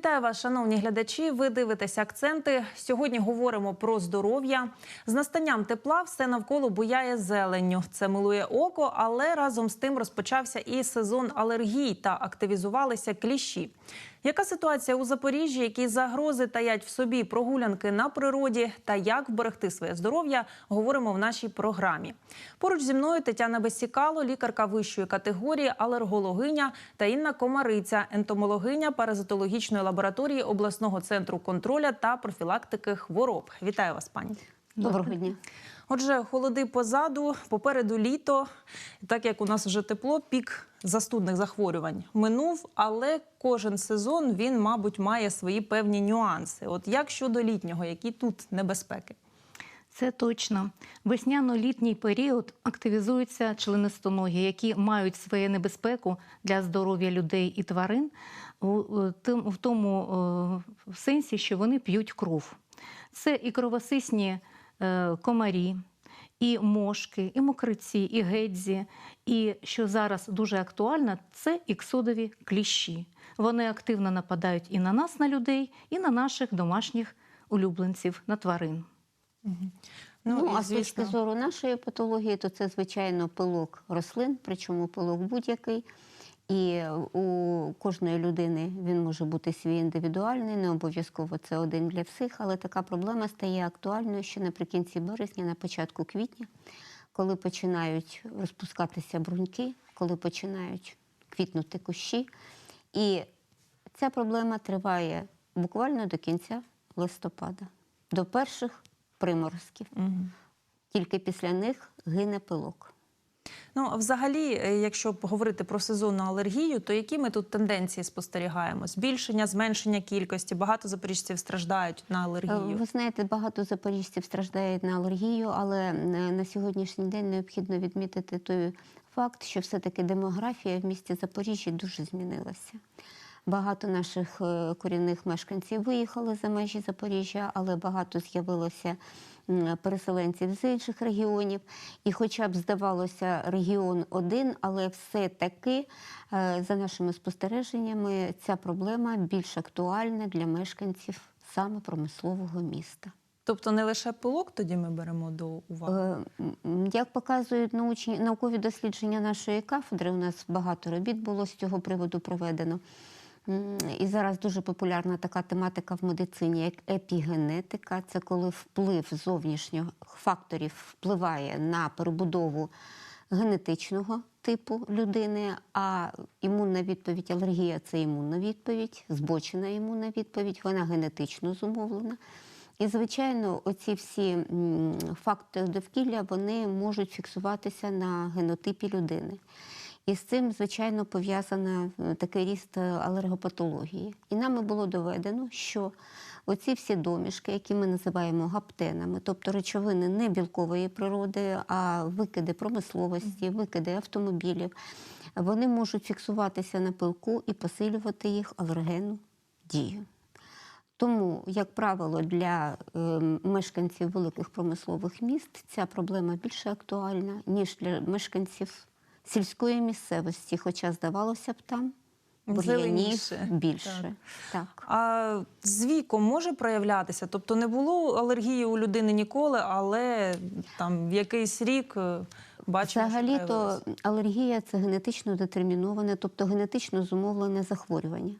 Вітаю вас, шановні глядачі. Ви дивитесь акценти. Сьогодні говоримо про здоров'я. З настанням тепла все навколо буяє зеленню. Це милує око, але разом з тим розпочався і сезон алергій та активізувалися кліщі. Яка ситуація у Запоріжжі? Які загрози таять в собі прогулянки на природі та як вберегти своє здоров'я? Говоримо в нашій програмі. Поруч зі мною Тетяна Бесікало, лікарка вищої категорії, алергологиня та Інна Комариця, ентомологиня паразитологічної лабораторії обласного центру контроля та профілактики хвороб. Вітаю вас, пані. Доброго дня. Отже, холоди позаду, попереду літо. Так як у нас вже тепло, пік застудних захворювань минув, але кожен сезон він, мабуть, має свої певні нюанси. От як щодо літнього, які тут небезпеки? Це точно. Весняно-літній період активізуються членистоногі, які мають своє небезпеку для здоров'я людей і тварин в тому е, сенсі, що вони п'ють кров. Це і кровосисні комарі, і мошки, і мокриці, і гедзі. І що зараз дуже актуально, це іксодові кліщі. Вони активно нападають і на нас, на людей, і на наших домашніх улюбленців, на тварин. Ну, і, а з точки зору нашої патології, то це, звичайно, пилок рослин, причому пилок будь-який. І у кожної людини він може бути свій індивідуальний, не обов'язково це один для всіх, але така проблема стає актуальною ще наприкінці березня, на початку квітня, коли починають розпускатися бруньки, коли починають квітнути кущі. І ця проблема триває буквально до кінця листопада, до перших приморозків. Тільки після них гине пилок. Ну, взагалі, е, якщо говорити про сезонну алергію, то які ми тут тенденції спостерігаємо? Збільшення, зменшення кількості. Багато запоріжців страждають на Е, алергію. Ви знаєте, багато запоріжців страждають на алергію, але е, на сьогоднішній день необхідно відмітити той факт, що все-таки демографія в місті Запоріжжя дуже змінилася. Багато наших корінних мешканців виїхали за межі Запоріжжя, але багато з'явилося переселенців з інших регіонів. І, хоча б здавалося, регіон один, але все-таки, е, за нашими спостереженнями, ця проблема більш актуальна для мешканців саме промислового міста. Тобто не лише пилок тоді ми беремо до уваги. Е, Як показують научні наукові дослідження нашої кафедри, у нас багато робіт було з цього приводу проведено. І зараз дуже популярна така тематика в медицині, як епігенетика. Це коли вплив зовнішніх факторів впливає на перебудову генетичного типу людини, а імунна відповідь алергія це імунна відповідь, збочена імунна відповідь, вона генетично зумовлена. І, звичайно, оці всі фактори довкілля вони можуть фіксуватися на генотипі людини. І з цим, звичайно, пов'язана е, такий ріст е, алергопатології. І нами було доведено, що оці всі домішки, які ми називаємо гаптенами, тобто речовини не білкової природи, а викиди промисловості, викиди автомобілів, вони можуть фіксуватися на пилку і посилювати їх алергенну дію. Тому, як правило, для е, мешканців великих промислових міст ця проблема більше актуальна, ніж для мешканців сільської місцевості, хоча здавалося б там бур'янів Зеленіше. більше. Так. А з віком може проявлятися? Тобто не було алергії у людини ніколи, але там в якийсь рік е, бачимо, Взагалі-то алергія це генетично детерміноване, тобто генетично зумовлене захворювання.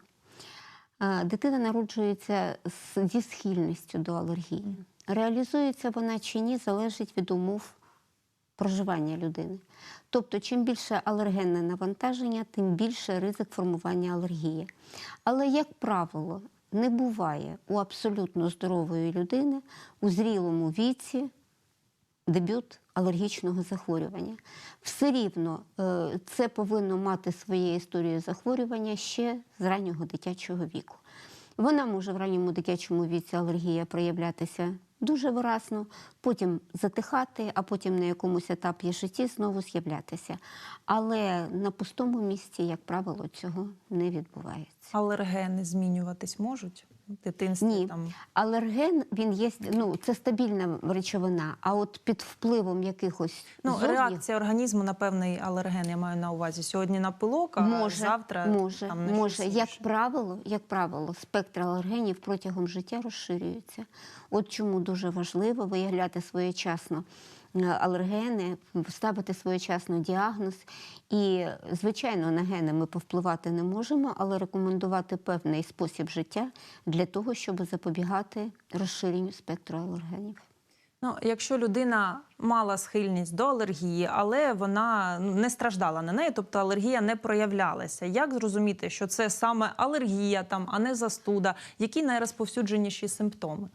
Дитина народжується зі схильністю до алергії. Реалізується вона чи ні, залежить від умов проживання людини. Тобто, чим більше алергенне навантаження, тим більше ризик формування алергії. Але, як правило, не буває у абсолютно здорової людини у зрілому віці дебют алергічного захворювання. Все рівно е, це повинно мати своє історію захворювання ще з раннього дитячого віку. Вона може в ранньому дитячому віці алергія проявлятися дуже виразно, потім затихати, а потім на якомусь етапі житті знову з'являтися. Але на пустому місці, як правило, цього не відбувається. алергени змінюватись можуть? Дитинстві? Ні. Там Алерген він є ну це стабільна речовина. А от під впливом якихось ну зовні- реакція організму на певний алерген. Я маю на увазі сьогодні на пилок, а може, завтра може, там на може. Як правило, як правило, спектр алергенів протягом життя розширюється. От чому дуже важливо виявляти своєчасно алергени, ставити своєчасно діагноз. І, звичайно, на гени ми повпливати не можемо, але рекомендувати певний спосіб життя для того, щоб запобігати розширенню спектру алергенів. Ну, якщо людина мала схильність до алергії, але вона ну, не страждала на неї, тобто алергія не проявлялася. Як зрозуміти, що це саме алергія, там, а не застуда? Які найрозповсюдженіші симптоми?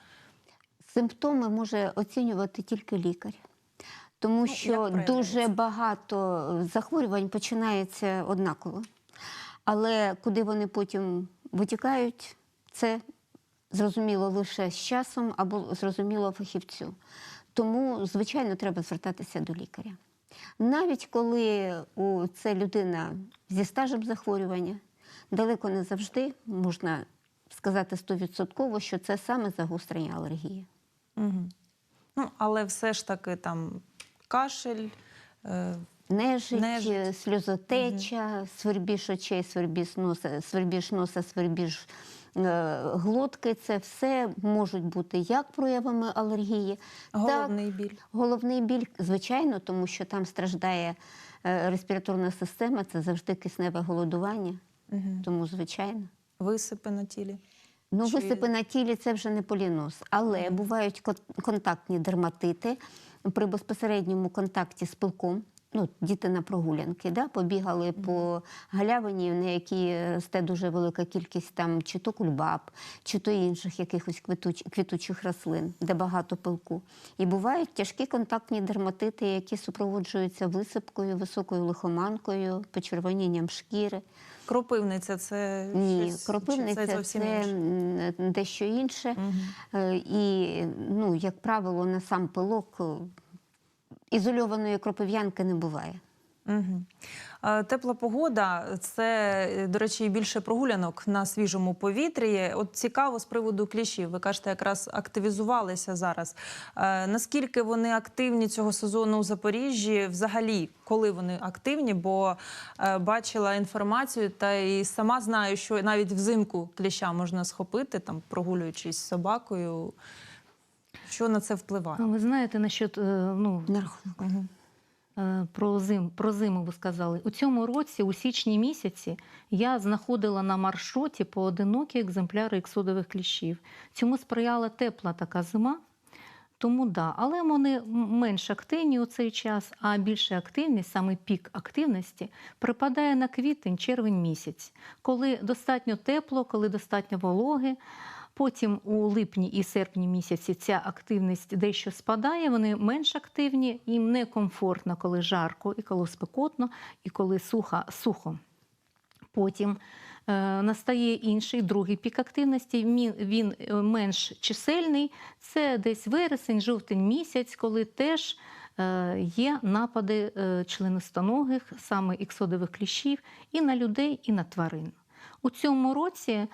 Симптоми може оцінювати тільки лікар. Тому Ну, що проявляється? дуже багато захворювань починається однаково. Але куди вони потім витікають, це зрозуміло лише з часом або зрозуміло фахівцю. Тому, звичайно, треба звертатися до лікаря. Навіть коли у це людина зі стажем захворювання, далеко не завжди можна сказати стовідсотково, що це саме загострення алергії. Угу. Ну, але все ж таки там кашель. Е, Нежить, Нежить. сльозотеча, свербіж очей, свербіж носа, свербіж носа, свербіж е, глотки. Це все можуть бути як проявами алергії, головний біль. головний біль, звичайно, тому що там страждає е, респіраторна система, це завжди кисневе голодування. Угу. Тому, звичайно. Висипи на тілі. Ну, Чи- висипи на тілі це вже не поліноз, але бувають контактні дерматити при безпосередньому контакті з пилком. Ну, діти на прогулянки, да, побігали по галявині, на якій росте дуже велика кількість там чи то кульбаб, чи то інших якихось квітуч, квітучих рослин, де багато пилку. І бувають тяжкі контактні дерматити, які супроводжуються висипкою, високою лихоманкою, почервонінням шкіри. Кропивниця це Ні, щось, кропивниця це це, інше? дещо інше. Е, І, ну, як правило, на сам пилок ізольованої кропив'янки не буває. Угу. Тепла погода це, е, до речі, більше прогулянок на свіжому повітрі. От цікаво з приводу кліщів. Ви кажете, якраз активізувалися зараз. Наскільки вони активні цього сезону у Запоріжжі? Взагалі, коли вони активні? Бо е, бачила інформацію, та і сама знаю, що навіть взимку кліща можна схопити, там прогулюючись з собакою. Що на це впливає? А Ви знаєте, насчет, ну, На рахунок. Угу. Про зим, про зиму ви сказали. У цьому році, у січні місяці, я знаходила на маршруті поодинокі екземпляри іксодових кліщів. Цьому сприяла тепла така зима. Тому да, але вони менш активні у цей час, а більша активність, саме пік активності, припадає на квітень, червень місяць, коли достатньо тепло, коли достатньо вологи. Потім у липні і серпні місяці ця активність дещо спадає, вони менш активні, їм некомфортно, коли жарко, і коли спекотно, і коли сухо. сухо. Потім е, настає інший другий пік активності. Він, він е, менш чисельний. Це десь вересень, жовтень місяць, коли теж е, є напади е, членистоногих, саме іксодових кліщів, і на людей, і на тварин. У цьому році е,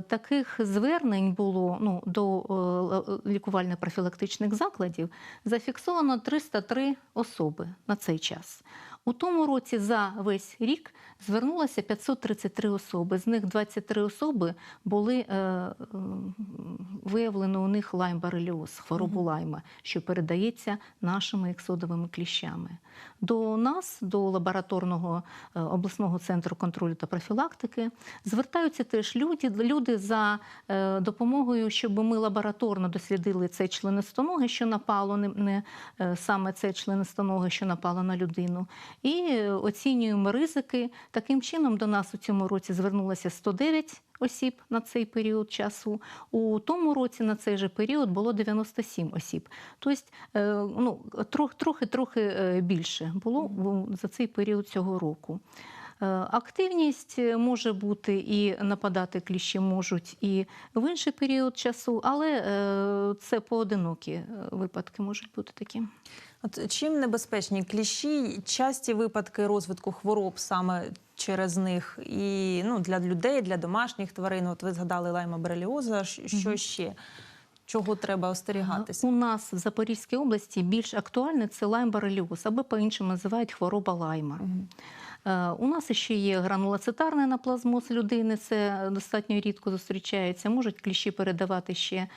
таких звернень було ну, до е, лікувально-профілактичних закладів зафіксовано 303 особи на цей час. У тому році за весь рік звернулося 533 особи. З них 23 особи були е, виявлено у них лайм-бареліоз, хворобу лайма, що передається нашими ексодовими кліщами. До нас, до лабораторного е, обласного центру контролю та профілактики, звертаються теж люди, люди за е, допомогою, щоб ми лабораторно дослідили цей членистоногий, що напало не, не е, саме це членистоногий, що напало на людину, і е, оцінюємо ризики. Таким чином до нас у цьому році звернулося 109 осіб на цей період часу. У тому році на цей же період було 97 осіб. Тобто, е, ну, трохи, трохи, трохи е, більше було за цей період цього року. Активність може бути і нападати кліщі можуть і в інший період часу, але це поодинокі випадки можуть бути такі. От чим небезпечні кліщі, часті випадки розвитку хвороб саме через них, і ну, для людей, для домашніх тварин. От ви згадали лайма бреліоза, Що ще? Чого треба остерігатися? У нас в Запорізькій області більш актуальне це лайм-бореліоз, або по-іншому називають хвороба лайма. Е, У нас ще є гранулоцитарний анаплазмоз людини, це достатньо рідко зустрічається. Можуть кліщі передавати ще е,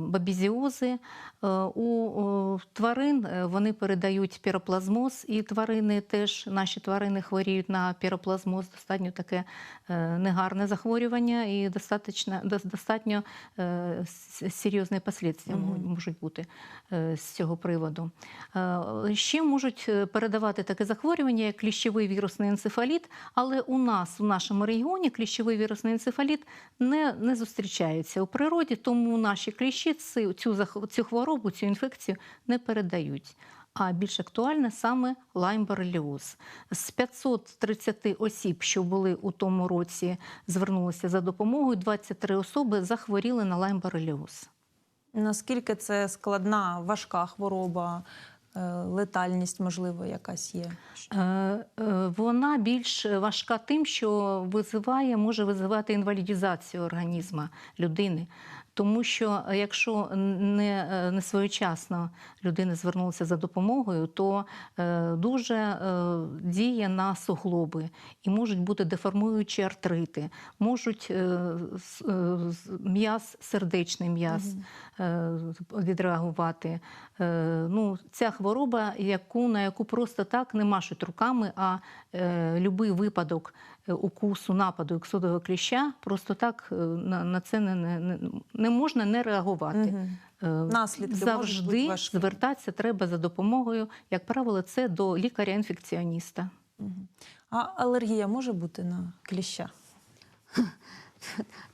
бабізіози. Е, У тварин е, вони передають піроплазмоз, і тварини теж наші тварини хворіють на піроплазмоз. Достатньо таке е, негарне захворювання і достатньо, дос- достатньо е, серйозні послідствия можуть- бути е, з цього приводу. Е, Ще можуть е, передавати таке захворювання, як кліщовий вірусний енцефаліт, але у нас, у нашому регіоні, кліщовий вірусний енцефаліт не, не зустрічається у природі, тому наші кліщі цю, цю, цю хворобу, цю інфекцію не передають. А більш актуальне саме лайм-бореліоз. З 530 осіб, що були у тому році, звернулися за допомогою, 23 особи захворіли на лайм-бореліоз. Наскільки це складна, важка хвороба, летальність, можливо, якась є? Е, е, Вона більш важка тим, що визиває, може визивати інвалідізацію організму людини. Тому що е, якщо не, е, не своєчасно людина звернулася за допомогою, то е, дуже е, діє на суглоби і можуть бути деформуючі артрити, можуть е, е, м'яз, сердечний м'яз е, відреагувати. Е, Ну, ця хвороба, яку, на яку просто так не машуть руками, а е, будь-який випадок укусу, нападу ексодового кліща, просто так е, на, на це не, не, не, можна не реагувати. Е, Наслідки можуть бути завжди важкі. звертатися треба за допомогою, як правило, це до лікаря-інфекціоніста. Мгм. А алергія може бути на кліща?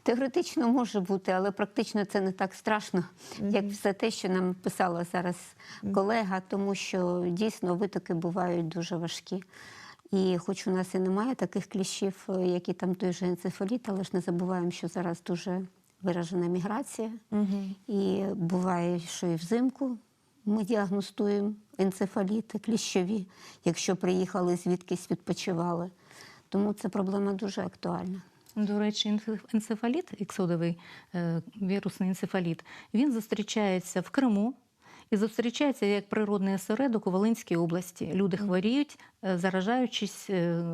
Теоретично може бути, але практично це не так страшно, як все те, що нам писала зараз колега, тому що дійсно витоки бувають дуже важкі. І хоч у нас і немає таких кліщів, е, які там той же енцефаліт, але ж не забуваємо, що зараз дуже виражена міграція. Угу. І буває, що і взимку ми діагностуємо енцефаліти кліщові, якщо приїхали звідкись відпочивали. Тому це проблема дуже актуальна. До речі, енцефаліт, іксодовий е, вірусний енцефаліт, він зустрічається в Криму і зустрічається як природний осередок у Волинській області. Люди хворіють, е, заражаючись е,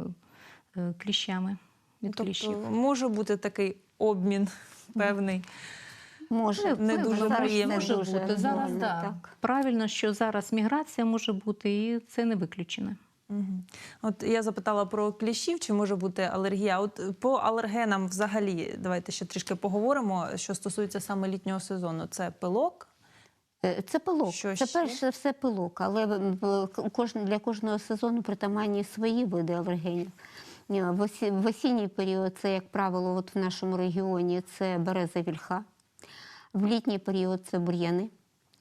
е, кліщами від кліщів. Тобто може бути такий обмін певний. Може, Не дуже зараз приємно. може дуже. Зараз да. так. правильно, що зараз міграція може бути, і це не виключено. Мгм. От я запитала про кліщів, чи може бути алергія. От по алергенам взагалі, давайте ще трішки поговоримо, що стосується саме літнього сезону. Це пилок. Е, Це пилок. Що це ще? перш все пилок, але для кожного сезону притаманні свої види алергенів. В осінній період це, як правило, от в нашому регіоні це береза вільха. В літній період це бур'яни,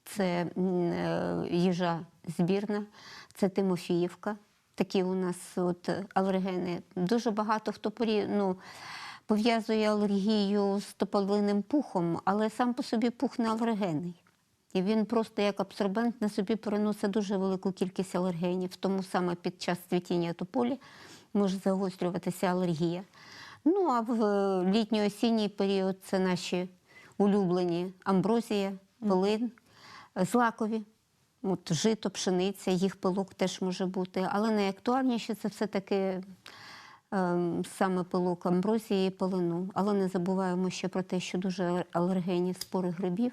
це е, їжа збірна, це Тимофіївка. Такі у нас от алергени. Дуже багато хто ну, пов'язує алергію з тополиним пухом, але сам по собі пух не алергенний. І він просто як абсорбент на собі переносить дуже велику кількість алергенів. Тому саме під час цвітіння тополі може загострюватися алергія. Ну а в е, літньо-осінній період це наші улюблені амброзія, полин, е, злакові. От жито, пшениця, їх пилок теж може бути. Але найактуальніше це все-таки ем, саме пилок амброзії і полину. Але не забуваємо ще про те, що дуже алергенні спори грибів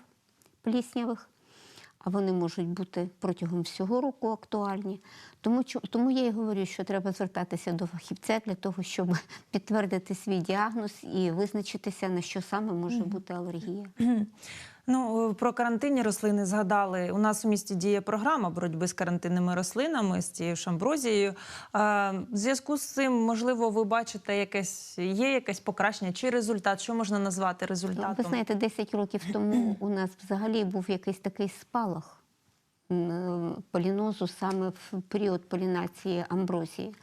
пліснявих, а вони можуть бути протягом всього року актуальні. Тому, тому я і говорю, що треба звертатися до фахівця для того, щоб підтвердити свій діагноз і визначитися, на що саме може бути алергія. Ну, про карантинні рослини згадали. У нас у місті діє програма боротьби з карантинними рослинами, з цією шамброзією. В зв'язку з цим, можливо, ви бачите якесь, є якесь покращення чи результат? Що можна назвати результатом? Ви знаєте, 10 років тому у нас взагалі був якийсь такий спалах е, полінозу саме в період полінації амброзії.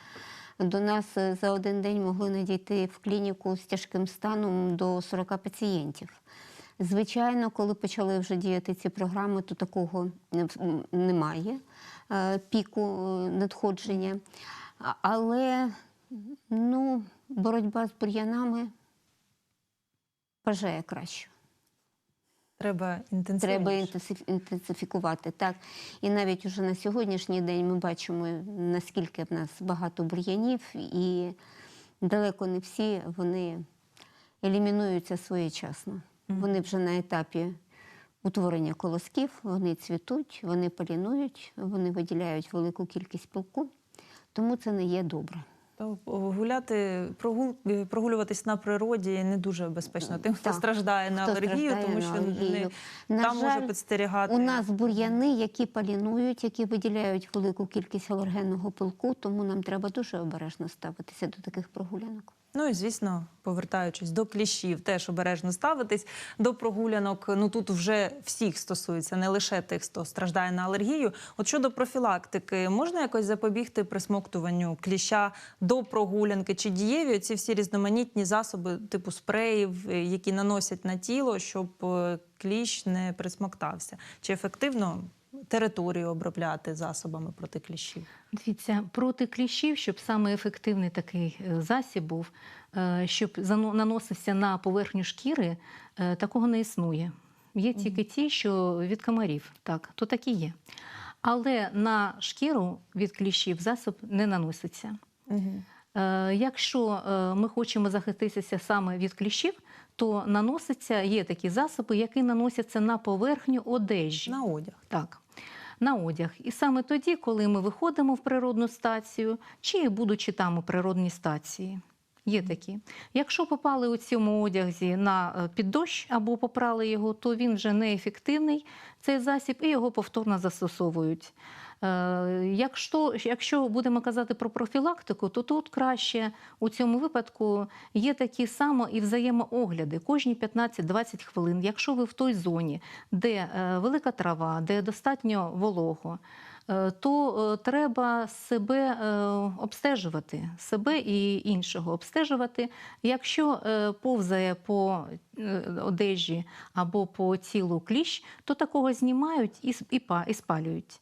До нас е, за один день могли надійти в клініку з тяжким станом до 40 пацієнтів. Звичайно, коли почали вже діяти ці програми, то такого м, немає е, піку е, надходження. Але Ну, боротьба з бур'янами бажає краще. Треба. Треба інтенсифікувати. Так. І навіть уже на сьогоднішній день ми бачимо, наскільки в нас багато бур'янів, і далеко не всі вони елімінуються своєчасно. Вони вже на етапі утворення колосків, вони цвітуть, вони полінують, вони виділяють велику кількість пилку, тому це не є добре. Гуляти, прогул, прогулюватись на природі не дуже безпечно тим, хто Так. страждає на Хто алергію, страждає тому що алергію. не, На там може підстерігати. У нас бур'яни, які полінують, які виділяють велику кількість алергенного пилку, тому нам треба дуже обережно ставитися до таких прогулянок. Ну і звісно, повертаючись до кліщів, теж обережно ставитись до прогулянок. Ну тут вже всіх стосується, не лише тих, хто страждає на алергію. От щодо профілактики, можна якось запобігти присмоктуванню кліща до прогулянки? Чи дієві ці всі різноманітні засоби, типу спреїв, е, які наносять на тіло, щоб е, кліщ не присмоктався? Чи ефективно територію обробляти засобами проти кліщів? Дивіться, проти кліщів, щоб саме ефективний такий е, засіб був, е, щоб наносився на поверхню шкіри, е, такого не існує. Є тільки ті, що від комарів, так, то такі є. Але на шкіру від кліщів засіб не наноситься. Угу. Якщо ми хочемо захиститися саме від кліщів, то наноситься, є такі засоби, які наносяться на поверхню одежі. На одяг. Так, на одяг. І саме тоді, коли ми виходимо в природну стацію, чи будучи там у природній стації. Є такі. Якщо попали у цьому одязі на піддощ або попрали його, то він вже неефективний, цей засіб, і його повторно застосовують. Е, Якщо, якщо будемо казати про профілактику, то тут краще у цьому випадку є такі само і взаємоогляди кожні 15-20 хвилин. Якщо ви в той зоні, де е, велика трава, де достатньо волого, е, то треба себе обстежувати, себе і іншого обстежувати. Якщо повзає по одежі або по тілу кліщ, то такого знімають і спалюють.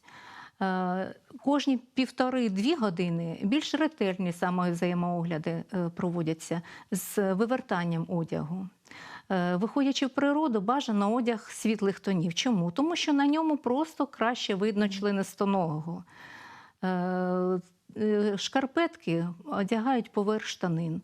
Е, Кожні півтори-дві години більш ретельні саме взаємоогляди е, проводяться з вивертанням одягу. Е, Виходячи в природу, бажано одяг світлих тонів. Чому? Тому що на ньому просто краще видно членистоногого. Шкарпетки одягають поверх штанин,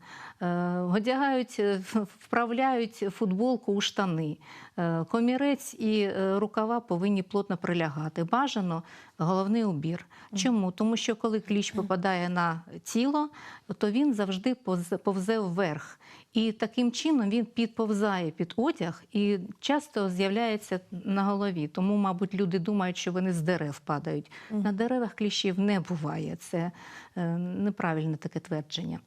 одягають, е, вправляють футболку у штани. Е, Комірець і е, рукава повинні плотно прилягати. Бажано головний убір. Чому? Тому що коли кліщ попадає на тіло, то він завжди повзе вверх. І таким чином він підповзає під одяг і часто з'являється на голові. Тому, мабуть, люди думають, що вони з дерев падають. На деревах кліщів не буває. Це е, неправильне таке твердження.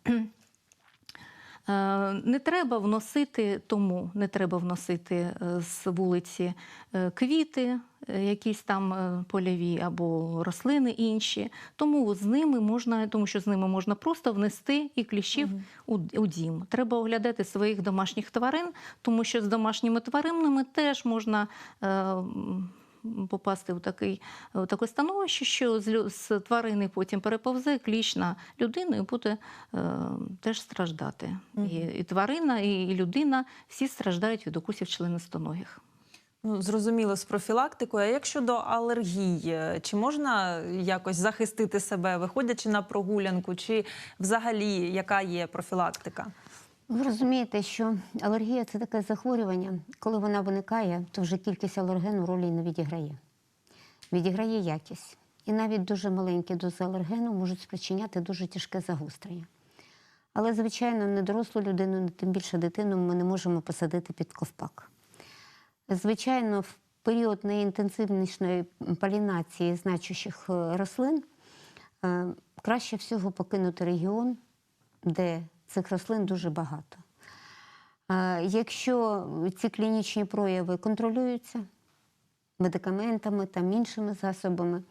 Е, Не треба вносити тому, не треба вносити е, з вулиці е, квіти, якісь там польові або рослини інші. Тому з ними можна, тому що з ними можна просто внести і кліщів у, у дім. Треба оглядати своїх домашніх тварин, тому що з домашніми тваринами теж можна. е, Попасти у такий у таке становище, що з, з тварини потім переповзе кліщ на людину і буде е, теж страждати. І, і тварина, і, і людина всі страждають від укусів членистоногих. Ну, зрозуміло, з профілактикою. А як щодо алергії, чи можна якось захистити себе, виходячи на прогулянку, чи взагалі яка є профілактика? Ви розумієте, що алергія це таке захворювання. Коли вона виникає, то вже кількість алергену ролі не відіграє. Відіграє якість. І навіть дуже маленькі дози алергену можуть спричиняти дуже тяжке загострення. Але, звичайно, не дорослу людину, не тим більше дитину ми не можемо посадити під ковпак. Звичайно, в період неінтенсивнішої полінації значущих е, рослин е, краще всього покинути регіон, де цих рослин дуже багато. Якщо ці клінічні прояви контролюються медикаментами та іншими засобами,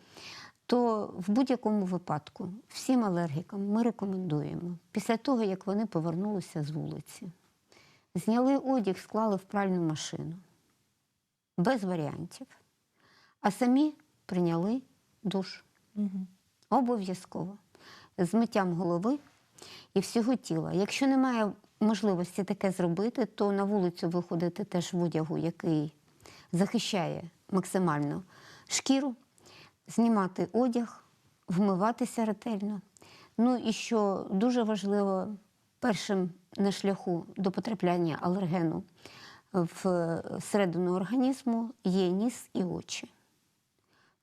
то в будь-якому випадку всім алергікам ми рекомендуємо після того, як вони повернулися з вулиці, зняли одяг, склали в пральну машину без варіантів, а самі прийняли душ. Обов'язково з миттям голови і всього тіла. Якщо немає можливості таке зробити, то на вулицю виходити теж в одягу, який захищає максимально шкіру, знімати одяг, вмиватися ретельно. Ну і що дуже важливо, першим на шляху до потрапляння алергену в середину організму є ніс і очі.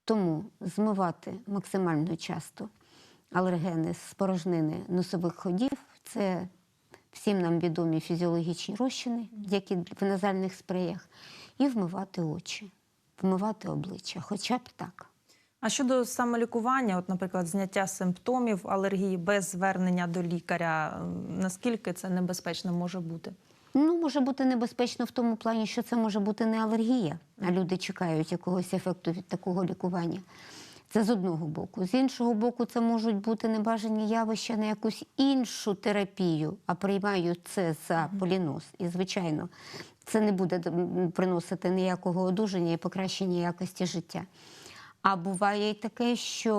Тому змивати максимально часто алергени з порожнини носових ходів це всім нам відомі фізіологічні розчини, як і в назальних спреях, і вмивати очі, вмивати обличчя, хоча б так. А щодо самолікування, от, наприклад, зняття симптомів алергії без звернення до лікаря, наскільки це небезпечно може бути? Ну, може бути небезпечно в тому плані, що це може бути не алергія, а люди чекають якогось ефекту від такого лікування. Це з одного боку. З іншого боку, це можуть бути небажані явища на якусь іншу терапію, а приймають це за полінос. І, звичайно, це не буде приносити ніякого одужання і покращення якості життя. А буває і таке, що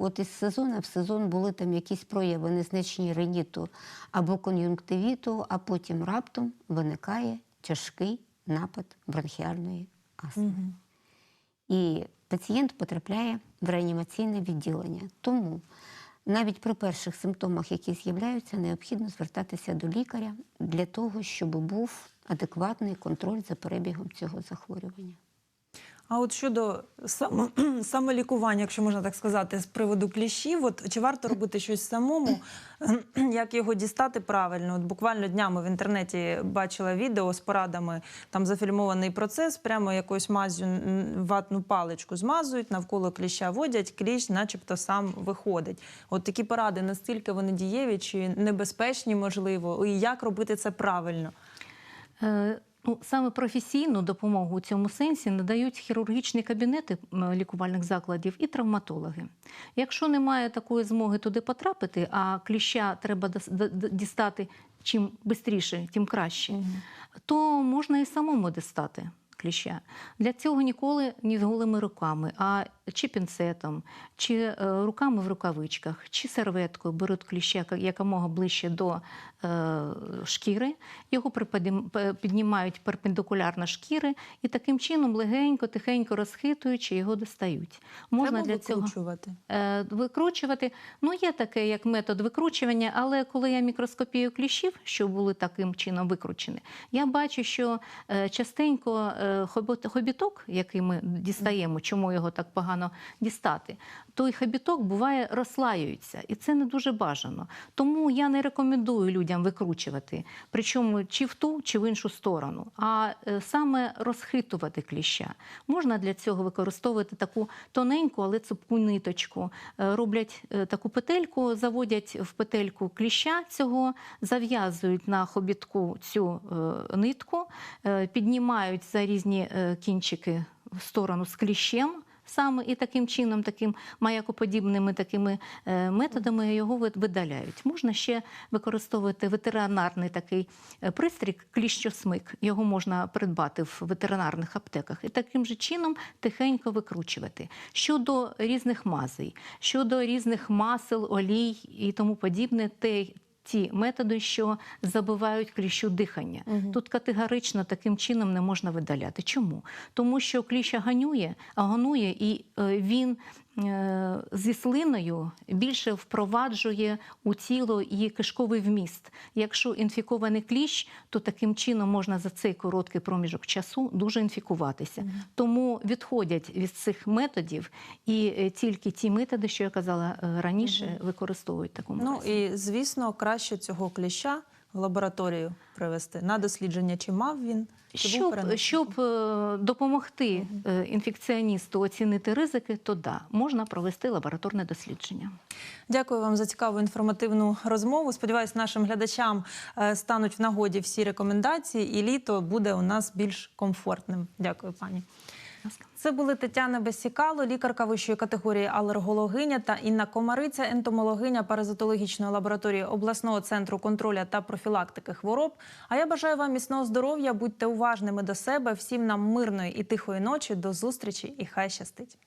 от із сезону в сезон були там якісь прояви незначні риніту або кон'юнктивіту, а потім раптом виникає тяжкий напад бронхіальної астми. І пацієнт потрапляє в реанімаційне відділення. Тому навіть при перших симптомах, які з'являються, необхідно звертатися до лікаря для того, щоб був адекватний контроль за перебігом цього захворювання. А от щодо само, самолікування, якщо можна так сказати, з приводу кліщів, от чи варто робити щось самому, як його дістати правильно? От буквально днями в інтернеті бачила відео з порадами, там зафільмований процес, прямо якоюсь мазю ватну паличку змазують, навколо кліща водять, кліщ, начебто, сам виходить. От такі поради, наскільки вони дієві чи небезпечні, можливо, і як робити це правильно? Ну, саме професійну допомогу у цьому сенсі надають хірургічні кабінети лікувальних закладів і травматологи. Якщо немає такої змоги туди потрапити, а кліща треба дістати чим швидше, тим краще, то можна і самому дістати кліща. Для цього ніколи не з голими руками, а чи пінцетом, чи е, руками в рукавичках, чи серветкою беруть кліща якомога ближче до шкіри, його піднімають перпендикулярно шкіри і таким чином легенько, тихенько розхитуючи, його достають. Можна Треба для цього викручувати. е, викручувати. Ну, є таке як метод викручування, але коли я мікроскопію кліщів, що були таким чином викручені, я бачу, що е, частенько е, хобіток, який ми дістаємо, чому його так погано дістати, той хобіток буває розслаюється, і це не дуже бажано. Тому я не рекомендую людям викручувати, причому чи в ту, чи в іншу сторону, а е, саме розхитувати кліща. Можна для цього використовувати таку тоненьку, але цупку ниточку. Е, Роблять е, таку петельку, заводять в петельку кліща цього, зав'язують на хобітку цю нитку, піднімають за різні кінчики в сторону з кліщем. Саме і таким чином, таким маякоподібними такими е, методами його ви- видаляють. Можна ще використовувати ветеринарний такий е, пристрій кліщосмик. Його можна придбати в ветеринарних аптеках і таким же чином тихенько викручувати. Щодо різних мазей, щодо різних масел, олій і тому подібне, те. Ті методи, що забивають кліщу дихання. Тут категорично таким чином не можна видаляти. Чому? Тому що кліща ганює, агонує, і е, він зі слиною більше впроваджує у тіло її кишковий вміст. Якщо інфікований кліщ, то таким чином можна за цей короткий проміжок часу дуже інфікуватися. Тому відходять від цих методів, і е, тільки ті методи, що я казала е, раніше, використовують в такому Ну разі. і звісно, краще цього кліща в лабораторію привести на дослідження, чи мав він, чи був Щоб, перенесений. щоб е, допомогти е, інфекціоністу оцінити ризики, то да, можна провести лабораторне дослідження. Дякую вам за цікаву інформативну розмову. Сподіваюсь, нашим глядачам е, стануть в нагоді всі рекомендації, і літо буде у нас більш комфортним. Дякую, пані. Це були Тетяна Бесікало, лікарка вищої категорії алергологиня та Інна Комариця, ентомологиня паразитологічної лабораторії обласного центру контроля та профілактики хвороб. А я бажаю вам міцного здоров'я, будьте уважними до себе. Всім нам мирної і тихої ночі. До зустрічі і хай щастить.